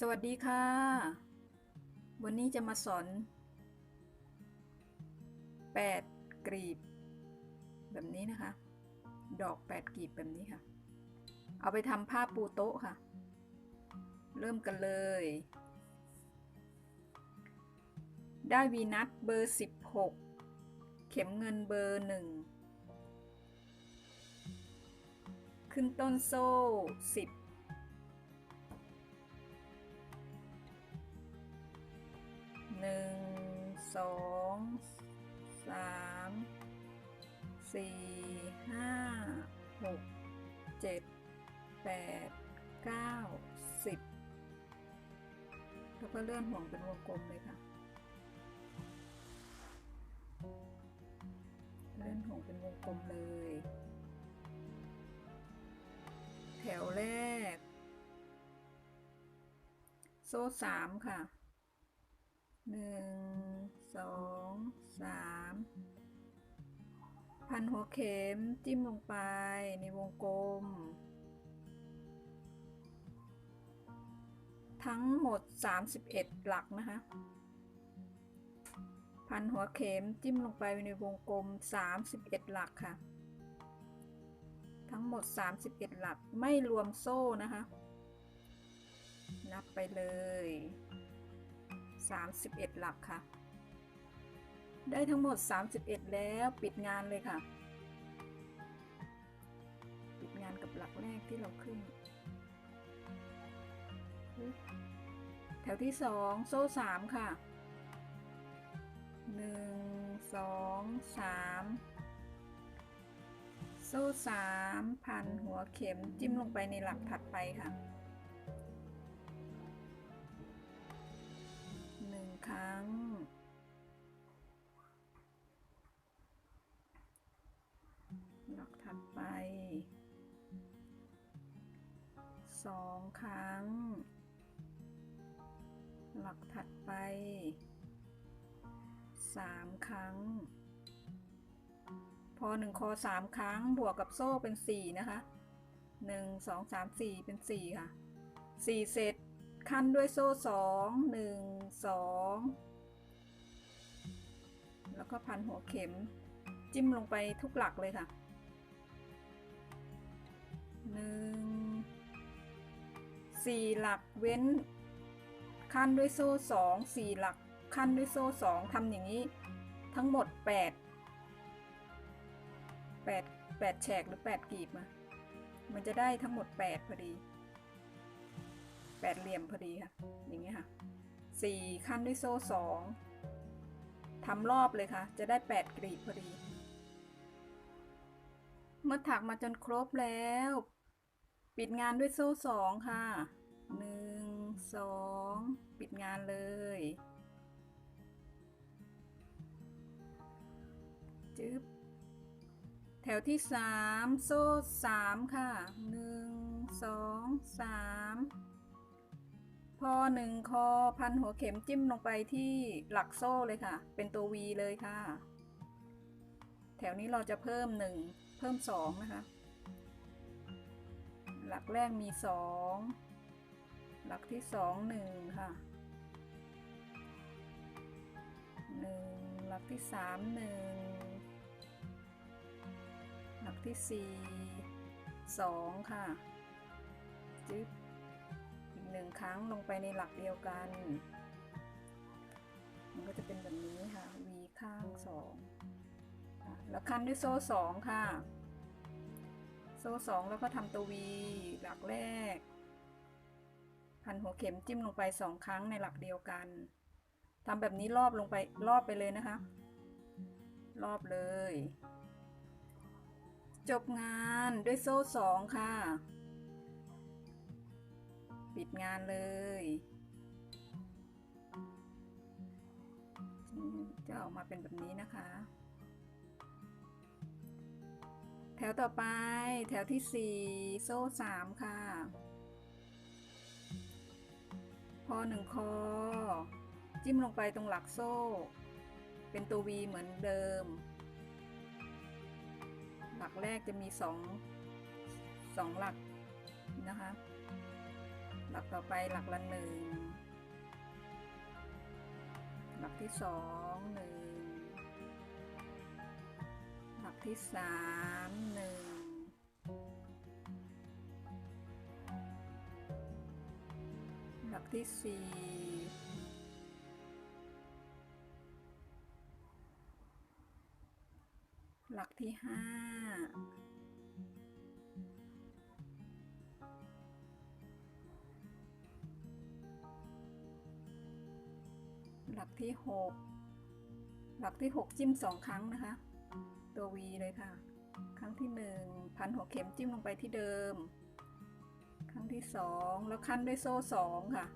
สวัสดีค่ะ วันนี้จะมาสอน 8 กรีบ แบบนี้นะคะ ดอก 8 กรีบแบบนี้ค่ะ เอาไปทำผ้าปูโต๊ะค่ะ เริ่มกันเลย ได้วีนัทเบอร์ 16 เข็มเงินเบอร์ 1 ขึ้นต้นโซ่ 10 หนึ่งสองสามสี่ห้าหกเจ็ดแปดเก้าสิบแล้วก็เลื่อนห่วงเป็นวงกลมเลยค่ะ เลื่อนห่วงเป็นวงกลมเลย แถวแรก โซ่สามค่ะ หนึ่งสองสามพันหัวเข็มจิ้มลงไปในวงกลม ทั้งหมด 31 หลักนะคะ พันหัวเข็มจิ้มลงไปในวงกลม 31 หลักค่ะ ทั้งหมด 31 หลักไม่รวมโซ่นะคะ นับไปเลย 31 หลักค่ะ ได้ทั้งหมด 31 แล้วปิดงานเลยค่ะ ปิดงานกับหลักแรกที่เราขึ้น แถวที่สองโซ่สามค่ะหนึ่งสองสามโซ่สามพันหัวเข็มจิ้มลงไปในหลักถัดไปค่ะ ดไป สองครั้ง หลักถัดไป สามครั้ง พอหนึ่งคอสามครั้งบวกกับโซ่เป็นสี่นะคะหนึ่งสองสามสี่เป็นสี่ค่ะสี่เสร็จขั้นด้วยโซ่สองหนึ่งสองแล้วก็พันหัวเข็มจิ้มลงไปทุกหลักเลยค่ะ หนึ่งสี่หลักเว้น ขั้นด้วยโซ่สองสี่หลักขั้นด้วยโซ่สองทำอย่างนี้ ทั้งหมดแปดแปดแปดแฉกหรือแปดกีบมามันจะได้ทั้งหมดแปดพอดีแปดเหลี่ยมพอดีค่ะ อย่างเงี้ยค่ะสี่ขั้นด้วยโซ่สองทำรอบเลยค่ะ จะได้แปดกรีบพอดี เมื่อถักมาจนครบแล้ว ปิดงานด้วยโซ่สองค่ะ หนึ่งสองปิดงานเลยจึ๊บแถวที่สามโซ่สามค่ะหนึ่งสองสามพอหนึ่งคอพันหัวเข็มจิ้มลงไปที่หลักโซ่เลยค่ะ เป็นตัว V เลยค่ะ แถวนี้เราจะเพิ่มหนึ่งเพิ่มสองนะคะ หลักแรกมีสองหลักที่สองหนึ่งค่ะหนึ่งหลักที่สามหนึ่งหลักที่สี่สองค่ะจึ๊บอีกหนึ่งครั้งลงไปในหลักเดียวกัน มันก็จะเป็นแบบนี้ค่ะ V ข้างสองแล้วคันด้วยโซ่สองค่ะ โซ่สองแล้วก็ทำตัว V หลักแรก พันหัวเข็มจิ้มลงไปสองครั้งในหลักเดียวกันทำแบบนี้รอบลงไปรอบไปเลยนะคะ รอบเลย จบงานด้วยโซ่สองค่ะ ปิดงานเลยจะออกมาเป็นแบบนี้นะคะ ถวต่อไปแถวที่สี่โซ่สามค่ะ พอหนึ่งคอ จิ้มลงไปตรงหลักโซ่ เป็นตัว V เหมือนเดิม หลักแรกจะมีสองสองหลักนะคะ หลักต่อไปหลักละหนึ่งหลักที่สองหนึ่ง หลักที่สามหนึ่งหลักที่สี่หลักที่ห้าหลักที่หกหลักที่หกจิ้มสองครั้งนะคะ วีเลยค่ะ ครั้งที่หนึ่งพันหัวเข็มจิ้มลงไปที่เดิม ครั้งที่สองแล้วขั้นด้วยโซ่สองค่ะ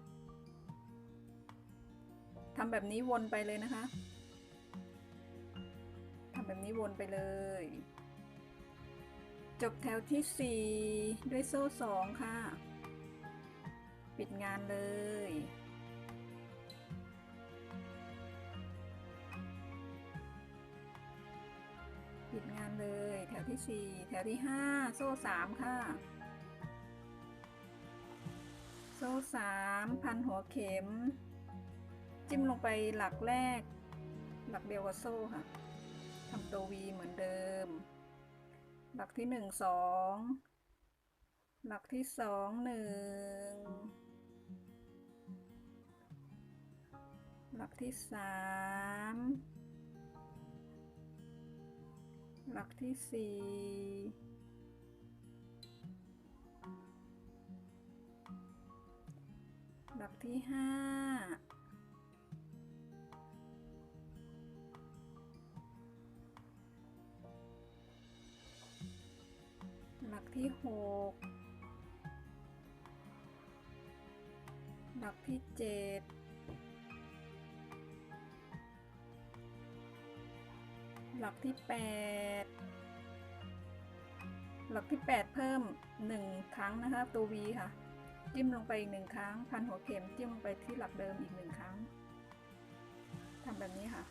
ทำแบบนี้วนไปเลยนะคะทำแบบนี้วนไปเลย จบแถวที่สี่ด้วยโซ่สองค่ะ ปิดงานเลย ที่สี่แถวที่ห้าโซ่สามค่ะ โซ่สามพันหัวเข็ม จิ้มลงไปหลักแรก หลักเดียวกับโซ่ค่ะทำตัววีเหมือนเดิม หลักที่หนึ่งสองหลักที่สองหนึ่งหลักที่สาม หลักที่สี่หลักที่ห้าหลักที่หกหลักที่เจ็ด หลักที่แปดหลักที่แปดเพิ่มหนึ่งครั้งนะคะตัว V ค่ะ จิ้มลงไปอีกหนึ่งครั้ง พันหัวเข็มจิ้มลงไปที่หลักเดิมอีกหนึ่งครั้งทำแบบนี้ค่ะ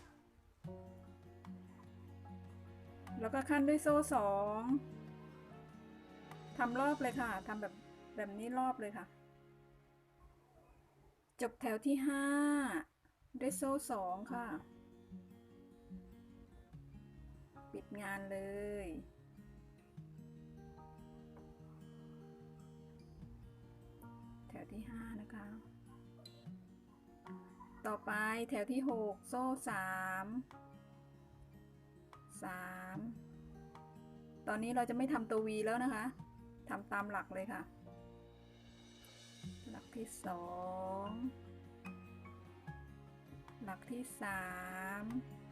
แล้วก็ขั้นด้วยโซ่สองทำรอบเลยค่ะทำแบบแบบนี้รอบเลยค่ะ จบแถวที่ห้าด้วยโซ่สองค่ะ ปิดงานเลย แถวที่ 5 นะคะ ต่อไปแถวที่ 6 โซ่ 3 3 ตอนนี้เราจะไม่ทำตัว V แล้วนะคะทำตามหลักเลยค่ะ หลักที่ 2 หลักที่ 3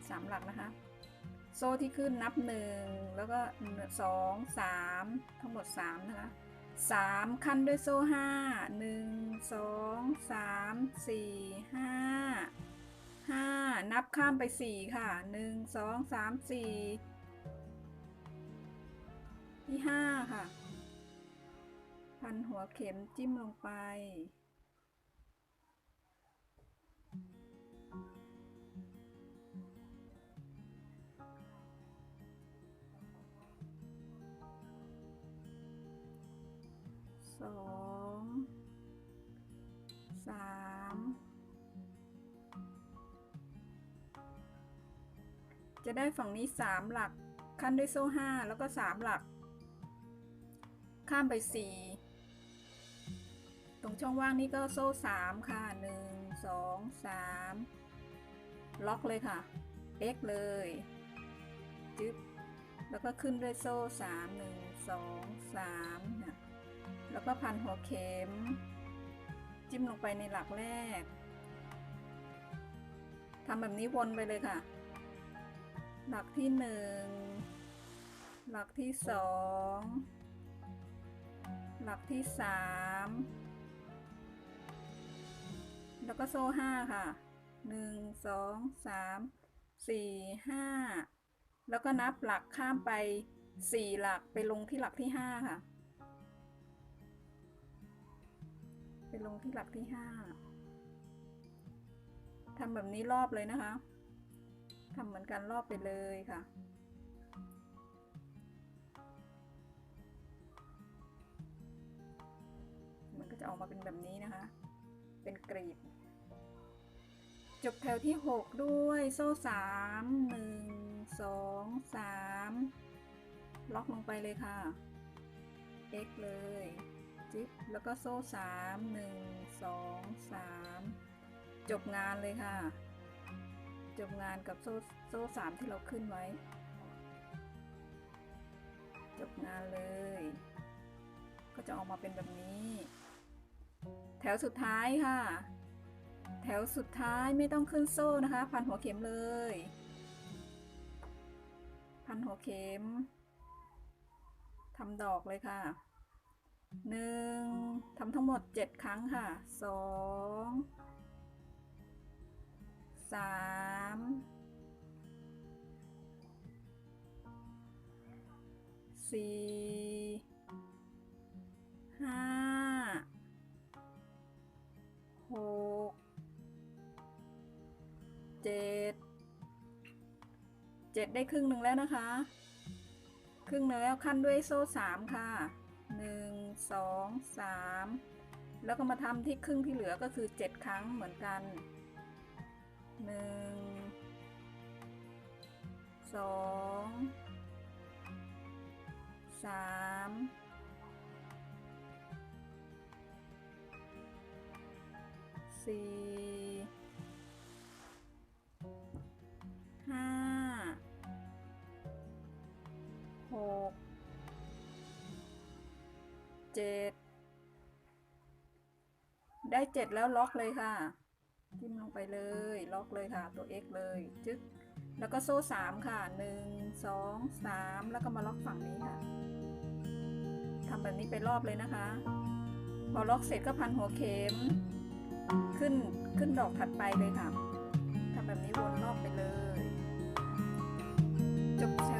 มจะมีสามหลักนะคะ โซ่ที่ขึ้นนับหนึ่งแล้วก็สองสามทั้งหมดสามนะคะสามขั้นด้วยโซ่ห้าหนึ่งสองสามสี่ห้าห้านับข้ามไปสี่ค่ะหนึ่งสองสามสี่ที่ห้าค่ะ พันหัวเข็มจิ้มลงไป สองสามจะได้ฝั่งนี้สามหลัก ขั้นด้วยโซ่ห้าแล้วก็สามหลัก ข้ามไปสี่ตรงช่องว่างนี้ก็โซ่สามค่ะหนึ่งสองสามล็อกเลยค่ะ X เลยจึ๊บแล้วก็ขึ้นด้วยโซ่สามหนึ่งสองสามนะ แล้วก็พันหัวเข็ม จิ้มลงไปในหลักแรกทำแบบนี้วนไปเลยค่ะ หลักที่หนึ่งหลักที่สองหลักที่สามแล้วก็โซ่ห้าค่ะหนึ่งสองสามสี่ห้าแล้วก็นับหลักข้ามไปสี่หลักไปลงที่หลักที่ห้าค่ะ ไปลงที่หลักที่ห้าทำแบบนี้รอบเลยนะคะทำเหมือนกันรอบไปเลยค่ะ มันก็จะออกมาเป็นแบบนี้นะคะ เป็นกรีบ จบแถวที่ 6 ด้วยโซ่ 3 1 2 3 ล็อกลงไปเลยค่ะ x เลย จิ๊บแล้วก็โซ่3 1 2 3จบงานเลยค่ะ จบงานกับโซ่โซ่3ที่เราขึ้นไว้ จบงานเลย ก็จะออกมาเป็นแบบนี้ แถวสุดท้ายค่ะ แถวสุดท้ายไม่ต้องขึ้นโซ่นะคะ พันหัวเข็มเลย พันหัวเข็มทำดอกเลยค่ะ หนึ่งทำทั้งหมดเจ็ดครั้งค่ะสองสามสี่ห้าหกเจ็ดเจ็ดได้ครึ่งหนึ่งแล้วนะคะ ครึ่งหนึ่งแล้วขั้นด้วยโซ่สามค่ะหนึ่ง สองสามแล้วก็มาทำที่ครึ่งที่เหลือก็คือเจ็ดครั้งเหมือนกันหนึ่งส เได้เจ็ดแล้วล็อกเลยค่ะทิ้มลงไปเลย ล็อกเลยค่ะ ตัว x เลยจึ๊กแล้วก็โซ่สามค่ะหนึ่งสอสามแล้วก็มาล็อกฝั่งนี้ค่ะทำแบบนี้ไปรอบเลยนะคะ พอล็อกเสร็จก็พันหัวเข็ม ขึ้นขึ้นดอกถัดไปเลยค่ะทำแบบนี้วนรอบไปเลย จบแช